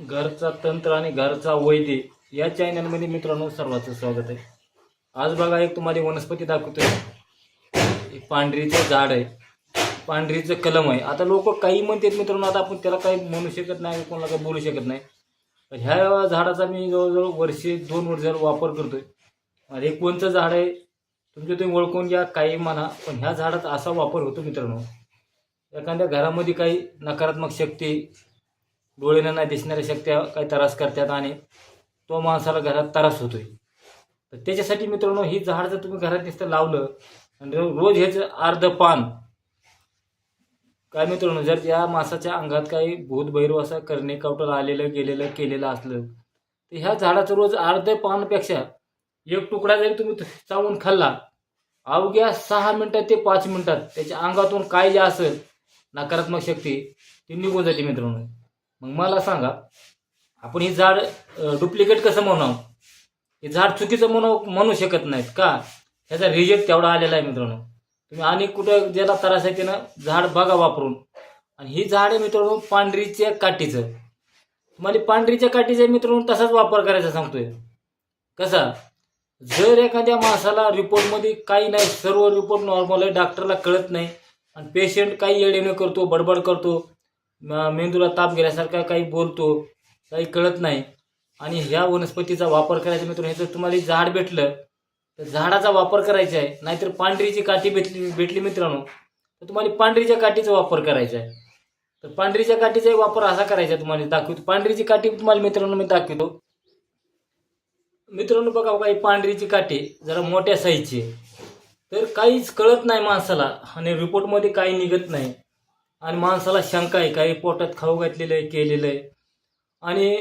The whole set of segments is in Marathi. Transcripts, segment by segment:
घरचा तंत्र आणि घरचा वैद्य या चॅनलमध्ये मित्रांनो सर्वांचं स्वागत आहे. आज बघा एक तुम्हाला वनस्पती दाखवतोय. एक पांढरीचं झाड आहे. पांढरीचं कलम आहे. आता लोक काही म्हणतात मित्रांनो आता आपण त्याला काही म्हणू शकत नाही कोणाला काही बोलू शकत नाही. ह्या झाडाचा मी जवळजवळ वर्षे दोन वर्ष वापर करतोय. आणि हे कोणतं झाड आहे? तुमच्या तुम्ही ओळखून घ्या काही म्हणा. पण ह्या झाडाचा असा वापर होतो मित्रांनो. एखाद्या घरामध्ये काही नकारात्मक शक्ती डोळ्यानं नाही दिसणाऱ्या शक्त्या काही त्रास करतात आणि तो माणसाला घरात त्रास होतोय. तर त्याच्यासाठी मित्रांनो ही झाड जर तुम्ही घरात नुसतं लावलं आणि रोज ह्याचं अर्ध पान. काय मित्रांनो जर या माणसाच्या अंगात काही भूत भैरव करणे कवटाला आलेलं गेलेलं केलेलं असलं तर ह्या झाडाचं रोज अर्ध पानपेक्षा एक तुकडा जरी तुम्ही चावून खाल्ला अवघ्या सहा मिनिटात ते पाच मिनिटात त्याच्या अंगातून काय जे असेल नकारात्मक शक्ती ती निघून जाते मित्रांनो. मग मला सांगा आपण हे झाड डुप्लिकेट कसं म्हणावं? हे झाड चुकीचं म्हणू म्हणू शकत नाहीत का? ह्याचा रिजेक्ट तेवढा आलेला आहे मित्रांनो. तुम्ही आणि कुठं ज्याला त्रास आहे त्यानं झाड बघा वापरून. आणि ही झाड आहे मित्रांनो पांढरीच्या काठीचं. तुम्हाला पांढरीच्या काठीचा मित्रांनो तसाच वापर करायचा सांगतोय. कसा? जर एखाद्या माणसाला रिपोर्टमध्ये काही नाही सर्व रिपोर्ट नॉर्मल आहे डॉक्टरला कळत नाही आणि पेशंट काही येडेने करतो बडबड करतो मेंदूला ताप गेल्यासारखा काही बोलतो काही कळत नाही. आणि ह्या वनस्पतीचा वापर करायचा मित्रांनो जर तुम्हाला झाड भेटलं तर झाडाचा वापर करायचा आहे. नाहीतर पांढरीची काठी भेटली भेटली मित्रांनो तर तुम्हाला पांढरीच्या काठीचा वापर करायचा आहे. तर पांढरीच्या काठीचाही वापर असा करायचा आहे तुम्हाला दाखवतो. पांढरीची काठी तुम्हाला मित्रांनो मी दाखवतो. मित्रांनो बघा काही पांढरीची काठी जरा मोठ्या साईजची तर काहीच कळत नाही माणसाला आणि रिपोर्टमध्ये काही निघत नाही. आणि माणसाला शंका आहे काही पोटात खाऊ घातलेलं आहे केलेलं आहे. आणि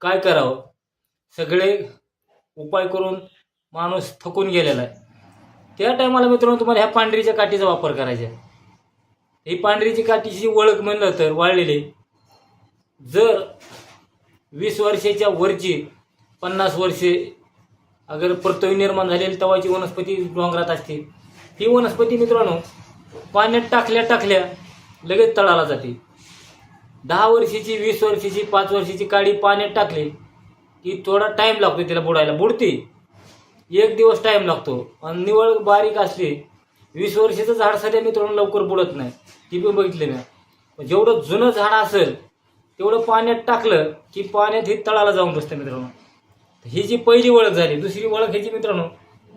काय करावं? सगळे उपाय करून माणूस थकून गेलेला आहे. त्या टायमाला मित्रांनो तुम्हाला ह्या पांढरीच्या काठीचा वापर करायचा आहे. ही पांढरीची काठीची ओळख म्हणलं तर वाळलेली जर वीस वर्षाच्या वरची पन्नास वर्षे अगर परतवी निर्माण झालेली तवाची वनस्पती डोंगरात असते. ही वनस्पती मित्रांनो पाण्यात टाकल्या टाकल्या लगेच तळाला जाते. दहा वर्षाची वीस वर्षाची पाच वर्षाची काडी पाण्यात टाकली की थोडा टाईम लागतो तिला बुडायला. बुडते. एक दिवस टाईम लागतो. आणि निवळ बारीक असली वीस वर्षाचं झाड सध्या मित्रांनो लवकर बुडत नाही. ती पण बघितली मी. जेवढं जुनं झाड असेल तेवढं पाण्यात टाकलं की पाण्यात हे तळाला जाऊन बसतं मित्रांनो. ही जी पहिली ओळख झाली दुसरी ओळख ह्याची मित्रांनो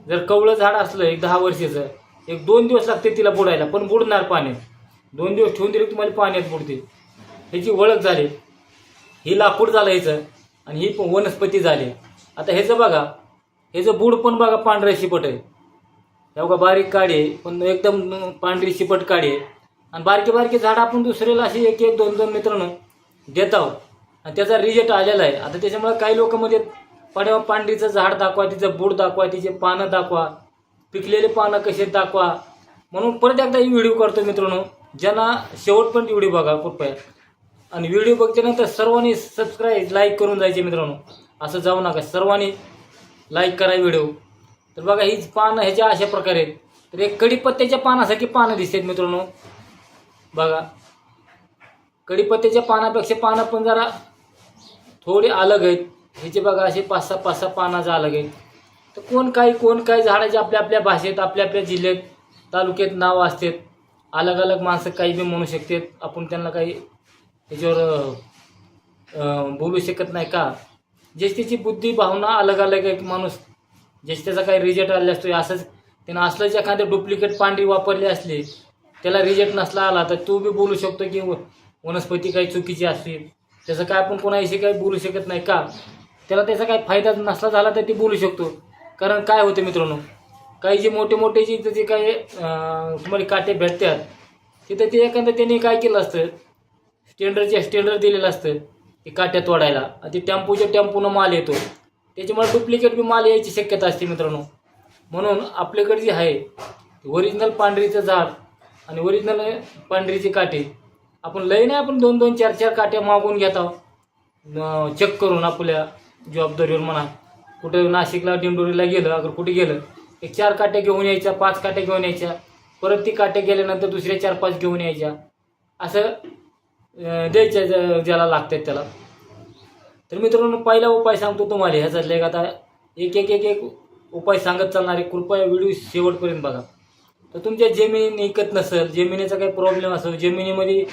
जर कवळं झाड असलं एक दहा वर्षाचं एक दोन दिवस लागते तिला बुडायला पण बुडणार पाण्यात. दोन दिवस ठेवून दिले तुम्हाला पाण्यात बुडते ह्याची ओळख झाली. ही लाकूड झालं ह्याचं आणि ही पण वनस्पती झाली. आता ह्याचं बघा. ह्याचं बूड पण बघा पांढऱ्या शिपट आहे. हे बघा बारीक काढे आहे पण एकदम पांढरी शिपट काढे आहे. आणि बारके बारके झाड आपण दुसऱ्याला अशी एक एक दोन दोन मित्रांनो देत आहोत. आणि त्याचा रिजल्ट आलेला आहे. आता त्याच्यामुळे काही लोक म्हणजे पाड्या पांढरीचं झाड दाखवा तिचं बूड दाखवा तिचे पानं दाखवा पिकलेले पानं कसे दाखवा? म्हणून परत एकदा ही व्हिडिओ करतो मित्रांनो. ज्यांना शेवटपर्यंत व्हिडिओ बघा कृपया. आणि व्हिडिओ बघितल्यानंतर सर्वांनी सबस्क्राईब लाईक करून जायचे मित्रांनो. असं जाऊ नका. सर्वांनी लाईक करा व्हिडिओ. तर बघा ही पानं ह्याच्या अशा प्रकारे आहेत. तर एक कडीपत्त्याच्या पानासारखी पानं दिसतात मित्रांनो. बघा. कडीपत्त्याच्या पानापेक्षा पानं पण जरा थोडी अलग आहेत. ह्याचे बघा असे पाच सहा पाच सहा पानाचं अलग आहेत. तर कोण काय कोण काय झाडाचे आपल्या आपल्या भाषेत आपल्या आपल्या जिल्ह्यात तालुक्यात नाव असतात. अलग अलग माणसं काही बी म्हणू शकते आपण त्यांना काही त्याच्यावर बोलू शकत नाही का? ज्याची बुद्धी भावना अलग अलग एक माणूस ज्याची काही रिजल्ट आलेला असतो असंच त्यानं असलं जे एखादं डुप्लिकेट पांढरी वापरली असली त्याला रिजल्ट नसला आला तर तू बी बोलू शकतो की वनस्पती काही चुकीची असली. त्याचं काय आपण कोणाविषयी काही बोलू शकत नाही का? त्याला त्याचा काही फायदा नसला झाला तर ते बोलू शकतो. कारण काय होतं मित्रांनो? काही जे मोठे मोठे जे इथं जे काही तुम्हाला काटे भेटतात तिथं ते एखादं त्यांनी काय केलं असतं स्टेंडरचे स्टँडर्ड दिलेलं असतं ते काट्या तोडायला. आणि ते टेम्पोच्या टेम्पोनं माल येतो. त्याच्यामुळे डुप्लिकेट बी माल यायची शक्यता असते मित्रांनो. म्हणून आपल्याकडे जे आहे ओरिजिनल पांढरीचं झाड आणि ओरिजिनल पांढरीचे काटे आपण लय नाही आपण दोन दोन चार चार काट्या मागून घेत चेक करून आपल्या जबाबदारीवर म्हणा. कुठं नाशिकला दिंडोरीला गेलं अगर कुठे गेलं एक चार काट्या घेऊन यायच्या पाच काट्या घेऊन यायच्या. परत ती काट्या गेल्यानंतर दुसऱ्या चार पाच घेऊन यायच्या. असं द्यायच्या ज- ज्याला लागतात त्याला. तर मित्रांनो पहिला उपाय सांगतो तुम्हाला. ह्याच्यातले एक आता एक एक एक एक उपाय सांगत चालणार आहे कृपया व्हिडिओ शेवटपर्यंत बघा. तर तुमच्या जमीन इकत नसेल जमिनीचा काही प्रॉब्लेम असेल जमिनीमध्ये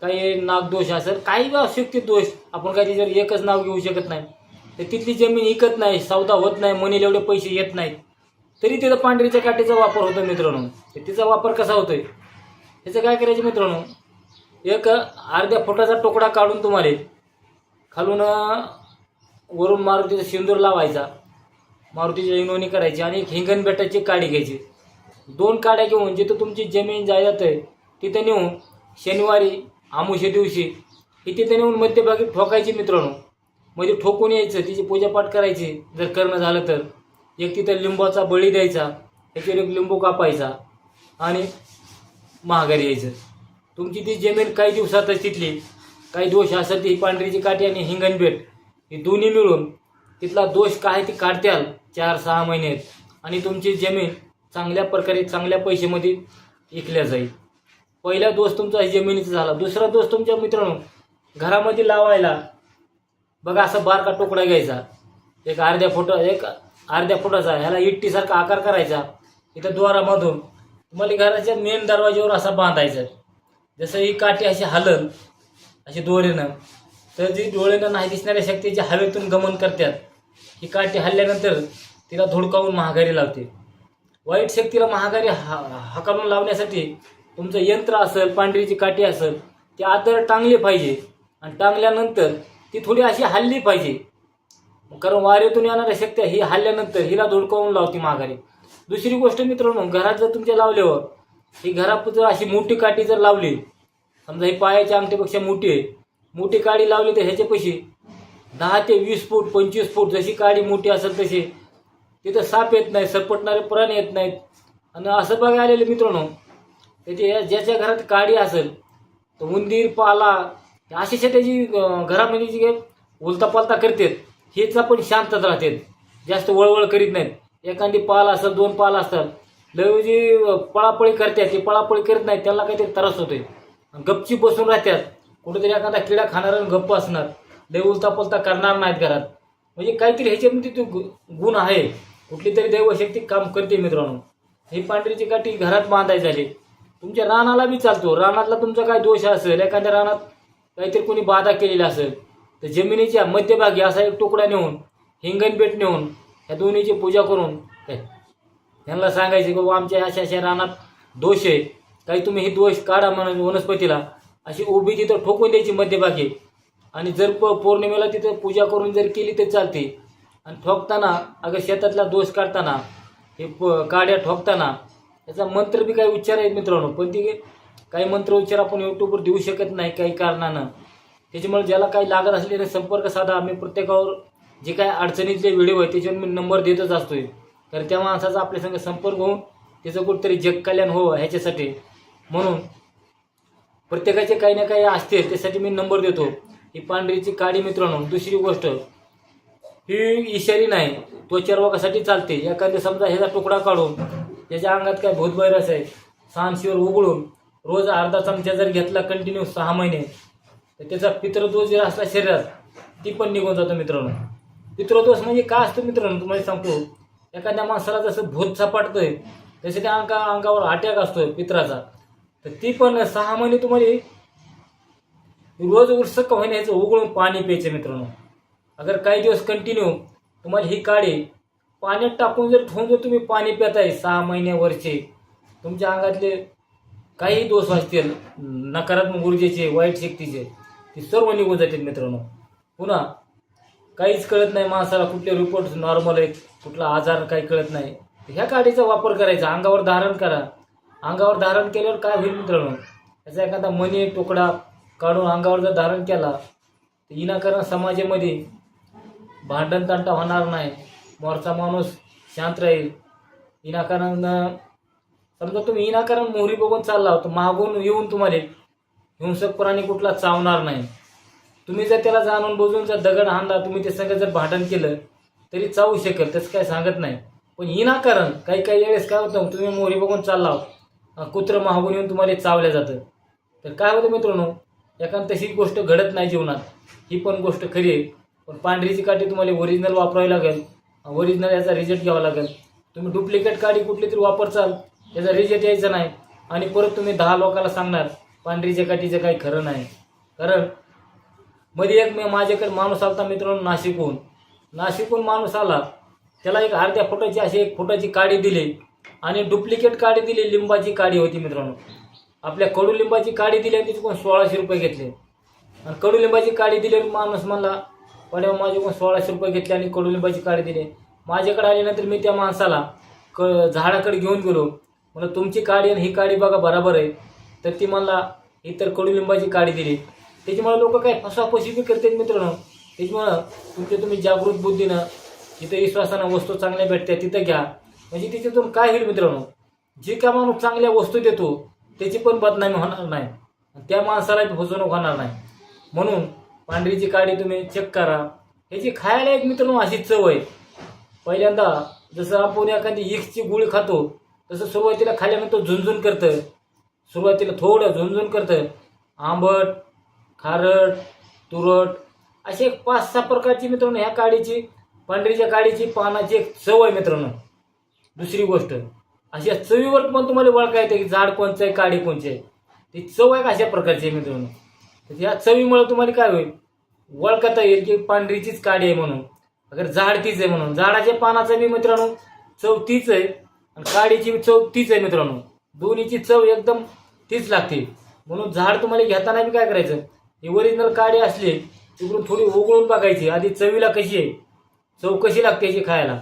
काही नागदोष असेल काही बी दोष आपण काही जर एकच नाव घेऊ शकत नाही. तर तिथली जमीन इकत नाही सौदा होत नाही मनीला एवढे पैसे येत नाहीत. तरी तिथं पांढरीच्या काठीचा वापर होतो मित्रांनो. तर तिचा वापर कसा होतोय? त्याचं काय करायचं मित्रांनो? एक अर्ध्या फुटाचा तुकडा काढून तुम्हाला खालून वरून मारुतीचा सिंदूर लावायचा. मारुतीची इनोनी करायची आणि एक हिंगण बेटाची काडी घ्यायची. दोन काड्या घेऊन जिथं तुमची जमीन जायजात आहे तिथं नेऊन शनिवारी आमुष्या दिवशी ही तिथं नेऊन मध्यभागी ठोकायची मित्रांनो. मध्ये ठोकून यायचं तिची पूजापाठ करायची जर करणं झालं तर. एक तिथं लिंबाचा बळी द्यायचा त्याच्यावर एक लिंबू कापायचा आणि महागारी यायचं. तुमची ती जमीन काही दिवसातच तिथली काही दोष असेल ती पांढरीची काठी आणि हिंगणबेट ही दोन्ही मिळून तिथला दोष काय ती काढत्याल चार सहा महिन्यात आणि तुमची जमीन चांगल्या प्रकारे चांगल्या पैशामध्ये विकल्या जाईल. पहिला दोष तुमचा जमिनीचा झाला. दुसरा दोष तुमच्या मित्रांनो घरामध्ये लावायला बघा असा बारका तुकडा घ्यायचा. एक अर्ध्या फोटो एक अर्ध्या फुटाचा ह्याला इट्टीसारखा आकार करायचा इथं द्वारामधून तुम्हाला घराच्या मेन दरवाज्यावर असा बांधायचा. जसं ही काठी अशी हलन अशी दोरीनं तर जी डोळेनं नाही दिसणाऱ्या शक्तीच्या हवेतून गमन करतात. ही काठी हल्ल्यानंतर तिला धुडकावून महागारी लावते. वाईट शक्तीला महागारी हा हाकालून लावण्यासाठी तुमचं यंत्र असेल पांढरीची काठी असेल ती आदर टांगली पाहिजे. आणि टांगल्यानंतर ती थोडी अशी हल्ली पाहिजे. कारण वाऱ्यातून येणाऱ्या शक्त्या ही हल्ल्यानंतर हिला धुडकावून लावते माघारी. दुसरी गोष्ट मित्रांनो घरात जर तुमच्या लावल्यावर ही घरात जर अशी मोठी काठी जर लावली समजा ही पायाच्या अंगठीपेक्षा मोठी आहे मोठी काडी लावली तर ह्याचे पैसे दहा ते वीस फूट पंचवीस फूट जशी काडी मोठी असेल तशी तिथं साप येत नाही सरपटणारे प्राणी येत नाहीत. आणि असं बघायला आलेले मित्रांनो त्याची ज्याच्या घरात काडी असेल तर उंदीर पाला अशी त्याची घरामध्ये जी काही उलतापालता करतात हेच आपण शांतच राहतात जास्त वळवळ करीत नाहीत. एखादी पाल असेल दोन पाल असतात. लय जी पळापळी करतात ते पळापळी करत नाहीत त्यांना काहीतरी त्रास होतोय. गपची बसून राहतात. कुठेतरी एखादा किडा खाणार आणि गप्प असणार. लय उलतापलता करणार नाहीत घरात. म्हणजे काहीतरी ह्याच्यामध्ये तो गु- गुण आहे. कुठली तरी दैवशक्ती काम करते मित्रांनो. हे पांढरीची काठी घरात बांधायची झाली. तुमच्या रानाला बी चालतो. रानातला तुमचा काय दोष असेल? एखाद्या रानात काहीतरी कोणी बाधा केलेला असेल. तर जमिनीच्या मध्यभागी असा एक तुकडा नेऊन हिंगणपेठ नेऊन ह्या दोन्हीची पूजा करून काय त्यांना सांगायचे की बाबा आमच्या अशा अशा रानात दोष आहे. काही तुम्ही हे दोष काढा म्हणून वनस्पतीला. अशी उभी तिथं ठोकून द्यायची मध्यभागी. आणि जर प पौर्णिमेला तिथं पूजा करून जर केली तर चालते. आणि ठोकताना अगर शेतातला दोष काढताना हे प काड्या ठोकताना त्याचा मंत्र बी काही उच्चार आहेत मित्रांनो. पण ती काही मंत्र उच्चार आपण यूट्यूबवर देऊ शकत नाही काही कारणानं. त्याच्यामुळे ज्याला काही लागत असलेले संपर्क साधा. आम्ही प्रत्येकावर जे काही अडचणीतले व्हिडिओ आहे त्याच्यावर मी नंबर देतच असतोय. तर त्या माणसाचा आपल्या संग संपर्क होऊन त्याचं कुठंतरी जग कल्याण हो ह्याच्यासाठी. म्हणून प्रत्येकाचे काही ना काही असते त्यासाठी मी नंबर देतो. ही पांढरीची काडी मित्रांनो दुसरी गोष्ट ही इशारी नाही त्वचा रोगासाठी चालते. एखाद्या समजा ह्याचा तुकडा काढून त्याच्या अंगात काय भूतभैरस आहे सांशीवर उघडून रोज अर्धा चमचा जर घेतला कंटिन्यू सहा महिने तर त्याचा पितृदोष जर असला शरीरात ती पण निघून जातो मित्रांनो. पितृदोष म्हणजे काय असतं मित्रांनो तुम्हाला सांगतो. एखाद्या माणसाला जसं भूत सपाटतंय तसे त्या अंगा अंगावर अटॅक असतोय पित्राचा. तर ती पण सहा महिने तुम्हाला रोज उत्सुक होईन ह्याचं उघडून पाणी प्यायचं मित्रांनो. अगर काही दिवस कंटिन्यू तुम्हाला ही काळी पाण्यात टाकून जर ठेवून जर तुम्ही पाणी पिताय सहा महिने वर्षे तुमच्या अंगातले काही दोष असतील नकारात्मक ऊर्जेचे वाईट शक्तीचे ती सर्व निघून जातील मित्रांनो. पुन्हा काहीच कळत नाही माणसाला कुठले रिपोर्ट नॉर्मल आहेत कुठला आजार काही कळत नाही. ह्या काठीचा वापर करायचा अंगावर धारण करा. अंगावर धारण केल्यावर काय होईल मित्रांनो? याचा एखादा मनी तुकडा काढून अंगावर जर धारण केला तर विनाकारण समाजामध्ये भांडण तांटा होणार नाही. मोरचा माणूस शांत राहील. विनाकारण समजा तुम्ही विनाकारण मोहरी बघून चालला तर मागून येऊन तुम्हाला हिंसक प्राणी कुठला चावणार नाही. तुम्ही जर त्याला जाणून बुजून जर दगड आणला तुम्ही ते संग जर भांडण केलं तरी चावू शकेल तसं काय सांगत नाही. पण विनाकारण काही काही वेळेस काय होतं तुम्ही मोरी बघून चालला कुत्रं महागून येऊन तुम्हाला चावल्या जातं. तर काय होतं मित्रांनो एखाद तशी गोष्ट घडत नाही जीवनात. ही पण गोष्ट खरी आहे. पण पांढरीची काठी तुम्हाला ओरिजिनल वापरावी लागेल. ओरिजिनल याचा रिझल्ट घ्यावा लागेल. तुम्ही डुप्लिकेट काडी कुठली तरी वापरचाल त्याचा रिझल्ट यायचा नाही. आणि परत तुम्ही दहा लोकांना सांगणार पांढरीच्या काठीचं काही खरं नाही. कारण मध्ये एक मी माझ्याकडे माणूस आलता मित्रांनो नाशिकहून. नाशिकहून माणूस आला. त्याला एक अर्ध्या फुटाची अशी एक फुटाची काडी दिली आणि डुप्लिकेट काडी दिली लिंबाची काडी होती मित्रांनो. आपल्या कडुलिंबाची काडी दिली आणि तिचे कोण सोळाशे रुपये घेतले. आणि कडुलिंबाची काडी दिली माणूस म्हणला पड्या माझे कोण सोळाशे रुपये घेतले आणि कडुलिंबाची काडी दिली. माझ्याकडे आल्यानंतर मी त्या माणसाला क झाडाकडे घेऊन गेलो. म्हणलं तुमची काडी आणि ही काडी बघा बराबर आहे. तर ती मला इतर कडुलिंबाची काडी दिली. त्याच्यामुळे लोक काय फसवाफशी बी करतात मित्रांनो. त्याच्यामुळं तुमच्या तुम्ही जागृत बुद्धीनं जिथं विश्वासानं वस्तू चांगल्या भेटतात तिथं घ्या. म्हणजे त्याच्यातून काय होईल मित्रांनो? जे का माणूस चांगल्या वस्तू देतो त्याची पण बदनामी होणार नाही. त्या माणसाला फसवणूक होणार नाही. म्हणून पांढरीची काडी तुम्ही चेक करा. ह्याची खायला एक मित्रांनो अशी चव आहे. पहिल्यांदा जसं आपण एखादी इक्सची गुळी खातो तसं सुरुवातीला खाल्यानंतर झुंझुन करतं. सुरुवातीला थोडं झुंझुन करतं. आंबट खारट तुरट असे एक पाच सहा प्रकारची मित्रांनो ह्या काडीची पांढरीच्या काडीची पानाची एक चव आहे मित्रांनो. दुसरी गोष्ट अशा चवीवर पण तुम्हाला ओळखा येते की झाड कोणचं आहे काडी कोणची आहे. ती चव आहे अशा प्रकारची आहे मित्रांनो. तर या चवीमुळे तुम्हाला काय होईल? ओळखता येईल की पांढरीचीच काडी आहे म्हणून. अगर झाड तीच आहे म्हणून. झाडाच्या पानाचं मी मित्रांनो चव तीच आहे. आणि काडीची चव तीच आहे मित्रांनो. दोन्हीची चव एकदम तीच लागते. म्हणून झाड तुम्हाला घेताना बी काय करायचं? ही ओरिजिनल काडी असली तिकडून थोडी उघडून बघायची. आधी चवीला कशी आहे? चव कशी लागते याची खायला.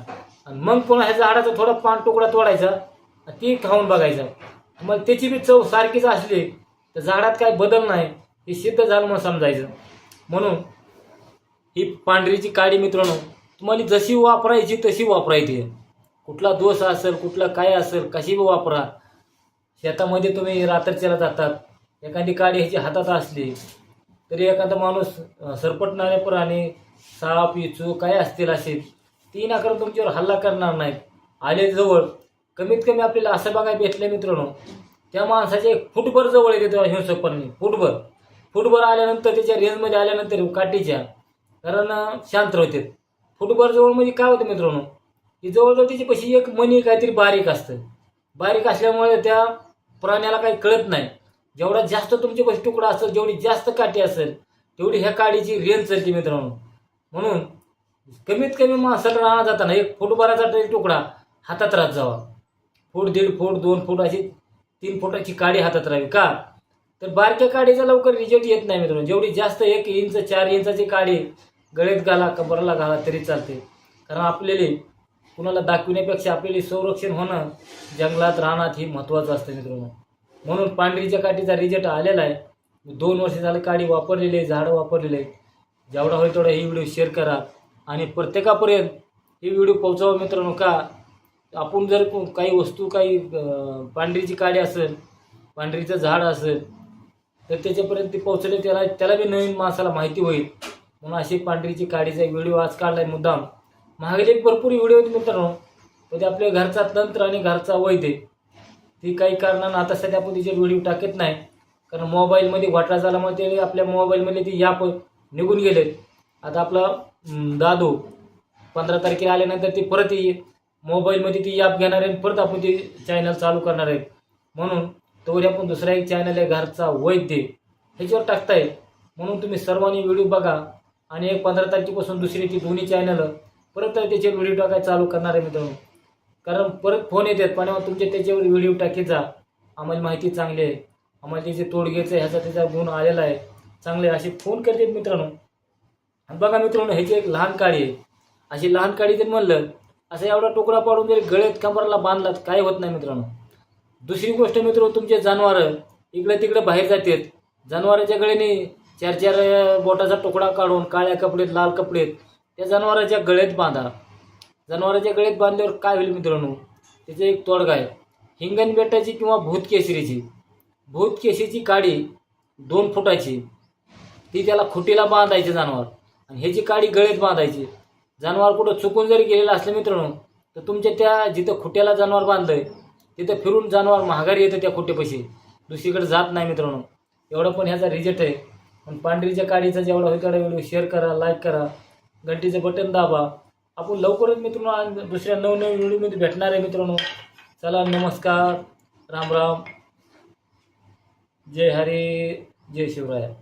आणि मग पुन्हा ह्या झाडाचा थोडा पान तुकडा तोडायचा ती खाऊन बघायचा. मग त्याची बी चव सारखीच असली तर झाडात काय बदल नाही. हे सिद्ध झालं म्हणून समजायचं. म्हणून ही पांढरीची काडी मित्रांनो तुम्हाला जशी वापरायची तशी वापरायची. कुठला दोष असेल कुठला काय असेल कशी बी वापरा. शेतामध्ये तुम्ही रात्रीच्याला जातात. एखादी काडी ह्याची हातात असली तरी एखादा माणूस सरपटणारे प्राणी साप इचू काय असतील असे ती नाकार तुमच्यावर हल्ला करणार नाहीत. आले जवळ कमीत कमी आपल्याला असं बघायला भेटलं मित्रांनो त्या माणसाच्या एक फुटभर जवळ येते तेव्हा हिंसकपणे फुटभर. फुटभर आल्यानंतर त्याच्या रेंजमध्ये आल्यानंतर काठीच्या कारण शांत होते फुटभर जवळ म्हणजे काय होतं मित्रांनो की जवळजवळ त्याच्यापाशी एक मणी काहीतरी बारीक असतं. बारीक असल्यामुळे त्या प्राण्याला काही कळत नाही. जेवढा जास्त तुमच्यापाशी तुकडा असेल जेवढी जास्त काठी असेल तेवढी ह्या काडीची रेंज चलते मित्रांनो. म्हणून कमीत कमी माणसाला राहणार जाताना एक फुटभराचा तरी तुकडा हातात राहत जावा. फूट दीड फूट दोन फूट अशी तीन फुटाची काडी हातात राहावी. का? तर बारक्या काडीचा लवकर रिजल्ट येत नाही मित्रांनो. जेवढी जास्त एक इंच चार इंचाची काडी गळ्यात घाला कबरला घाला तरी चालते. कारण आपल्याला कुणाला दाखविण्यापेक्षा आपल्याला संरक्षण होणं जंगलात राहण्यात हे महत्त्वाचं असतं मित्रांनो. म्हणून पांढरीच्या काठीचा रिजल्ट आलेला आहे. दोन वर्ष झालं काडी वापरलेली आहे झाडं वापरलेली आहेत. जेवढा होईल तेवढा ही व्हिडिओ शेअर करा. आणि प्रत्येकापर्यंत ही व्हिडिओ पोहोचवा मित्रांनो का? आपण जर काही वस्तू काही पांढरीची काडी असेल पांढरीचं झाड असेल तर त्याच्यापर्यंत ती पोहोचले त्याला त्याला बी नवीन माणसाला माहिती होईल. म्हणून अशी पांढरीची काडीचा एक व्हिडिओ आज काढलाय मुद्दाम. महागडे एक भरपूर व्हिडिओ होते मित्रांनो. म्हणजे आपल्या घरचा तंत्र आणि घरचा वैद्य ती काही कारणानं आता सध्या आपण तिचे व्हिडिओ टाकत नाही. कारण मोबाईलमध्ये घोटाळा झाल्यामुळे ते आपल्या मोबाईलमध्ये ती याप निघून गेलेत. आता आपला दादू पंधरा तारखेला आल्यानंतर ती परत येईल. मोबाईलमध्ये ती ॲप घेणार आहे आणि परत आपण ती चॅनल चालू करणार आहे. म्हणून तोवर आपण दुसरा एक चॅनल आहे घरचा वैद्य ह्याच्यावर टाकताय. म्हणून तुम्ही सर्वांनी व्हिडिओ बघा. आणि एक पंधरा तारखेपासून दुसरी ती दोन्ही चॅनल परत त्याचे व्हिडिओ टाकायला चालू करणार आहे मित्रांनो. कारण परत फोन येतात पण तुमचे त्याच्यावर व्हिडिओ टाकीत जा. आम्हाला माहिती चांगली आहे. आम्हाला त्याचे तोडगेचं ह्याचा त्याचा गुण आलेला आहे. चांगले असे फोन करतात मित्रांनो. आणि बघा मित्रांनो ह्याची एक लहान काळी आहे. अशी लहान काळी जर म्हणलं असं एवढा तुकडा पाडून जर गळ्यात कमराला बांधलात काय होत नाही मित्रांनो. दुसरी गोष्ट मित्र तुमचे जनावरं इकडे तिकडे बाहेर जातात. जनावराच्या गळ्याने चार चार बोटाचा तुकडा काढून काळ्या कपडेत लाल कपडेत त्या जनावराच्या गळ्यात बांधा. जनावराच्या गळ्यात बांधल्यावर काय होईल मित्रांनो? त्याचा एक तोडगा आहे. हिंगण बेटाची किंवा भूतकेसरीची भूतकेशीची काडी दोन फुटाची. ती त्याला खुटीला बांधायची जनावर. आणि ह्याची काडी गळ्यात बांधायची. जनावर कुठं चुकून जरी गेलेलं असलं मित्रांनो तर तुमच्या त्या जिथं खुट्याला जनावर बांधलंय तिथं फिरून जनावर महागारी येतं त्या खुट्यापाशी. दुसरीकडे जात नाही मित्रांनो. एवढं पण ह्याचा रिजेक्ट आहे. पण पांढरीच्या काडीचा जेवढा होईल तेवढा व्हिडिओ शेअर करा लाईक करा. घंटीचं बटन दाबा. आपण लवकरच मित्रांनो दुसऱ्या नवनवीन व्हिडिओमध्ये भेटणार आहे मित्रांनो. चला नमस्कार. राम राम. जय हरी जय शिवराय.